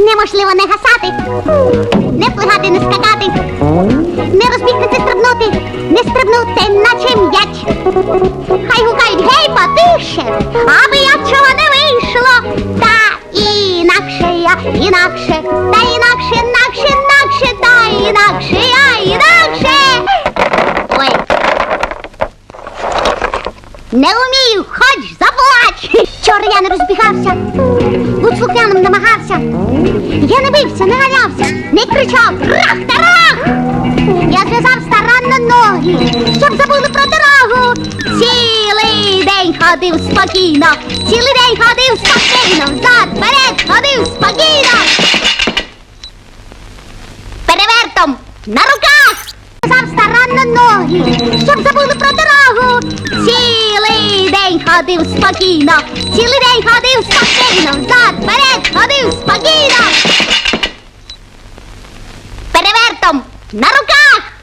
Неможливо не гасати, не плигати, не скакати, не розбігтися, стрибнути, не стрибнути, наче м'яч. Хай гукають гей, потише, аби я чого не вийшло. Та інакше я, інакше, та інакше, інакше, інакше, та інакше я, інакше. Ой. Не вмію, хоч заплач. Вчора я не розбігався, будь слухняним намагався. Я не бився, не ганявся, не кричав рах та. Я зв'язав старанно ноги, щоб забули про дорогу. Цілий день ходив спокійно, цілий день ходив спокійно, взад, вперед ходив спокійно. Перевертом на руках. Зв'язав старанно ноги, щоб забули про дорогу ходив спокійно, цілий день ходив спокійно, взад, вперед ходив спокійно. Перевертом на руках.